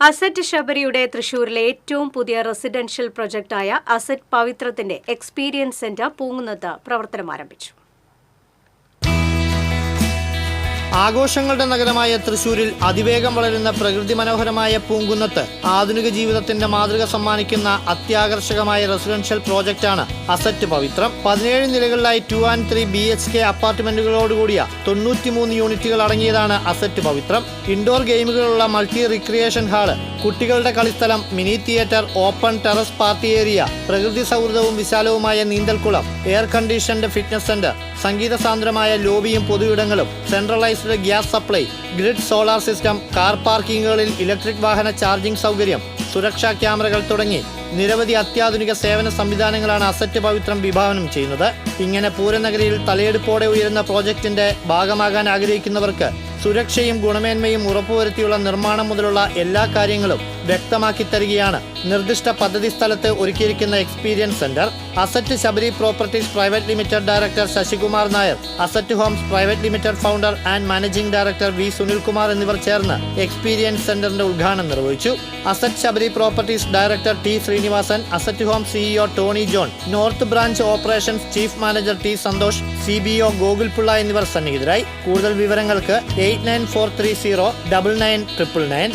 Asset ശബരിയുടെ തൃശൂരിലെ ഏറ്റവും പുതിയ റെസിഡൻഷ്യൽ പ്രൊജക്ടായ അസറ്റ് പവിത്രത്തിന്റെ എക്സ്പീരിയൻസ് സെന്റർ പൂങ്ങുന്നത്ത് പ്രവർത്തനം ആരംഭിച്ചു ആഘോഷങ്ങളുടെ നഗരമായ തൃശൂരിൽ അതിവേഗം വളരുന്ന പ്രകൃതി മനോഹരമായ പൂങ്കുന്നത്ത് ആധുനിക ജീവിതത്തിന്റെ മാതൃക സമ്മാനിക്കുന്ന അത്യാകർഷകമായ റെസിഡൻഷ്യൽ പ്രോജക്റ്റാണ് അസറ്റ് പവിത്രം. പതിനേഴ് നിലകളിലായി two and three B H K അപ്പാർട്ട്മെന്റുകളോടുകൂടിയ തൊണ്ണൂറ്റിമൂന്ന് യൂണിറ്റുകൾ അടങ്ങിയതാണ് അസറ്റ് പവിത്രം. ഇൻഡോർ ഗെയിമുകളുള്ള മൾട്ടി റിക്രിയേഷൻ ഹാൾ കുട്ടികളുടെ കളിസ്ഥലം mini theatre open terrace party area പ്രകൃതി സൗഹൃദവും വിശാലവുമായ നീന്തൽക്കുളം എയർ കണ്ടീഷൻഡ് ഫിറ്റ്നസ് സെന്റർ സംഗീത സാന്ദ്രമായ ലോബിയും പൊതുയിടങ്ങളും centralised gas supply grid solar system car പാർക്കിങ്ങുകളിൽ electric വാഹന ചാർജിംഗ് സൗകര്യം സുരക്ഷാ ക്യാമറകൾ തുടങ്ങി നിരവധി അത്യാധുനിക സേവന സംവിധാനങ്ങളാണ് അസറ്റ് പവിത്രം വിഭാവനം ചെയ്യുന്നത്. ഇങ്ങനെ പൂരനഗരിയിൽ തലയെടുപ്പോടെ ഉയരുന്ന പ്രോജക്റ്റിന്റെ ഭാഗമാകാൻ ആഗ്രഹിക്കുന്നവർക്ക് സുരക്ഷയും ഗുണമേന്മയും ഉറപ്പുവരുത്തിയുള്ള നിർമ്മാണം മുതലുള്ള എല്ലാ കാര്യങ്ങളും വ്യക്തമാക്കി തരികയാണ്. നിർദ്ദിഷ്ട പദ്ധതി സ്ഥലത്ത് ഒരുക്കിയിരിക്കുന്ന experience centre asset Sabari properties private limited director Sasikumar Nair asset homes private limited founder and managing director V Sunilkumar എന്നിവർ ചേർന്ന് എക്സ്പീരിയൻസ് സെന്ററിന്റെ ഉദ്ഘാടനം നിർവഹിച്ചു. Asset Sabari properties director T Srinivasan asset home CEO Tony John north branch operations chief manager T Santhosh C B O Gokulpillai എന്നിവർ സന്നിഹിതരായി. കൂടുതൽ വിവരങ്ങൾക്ക് eight nine four three zero double nine triple nine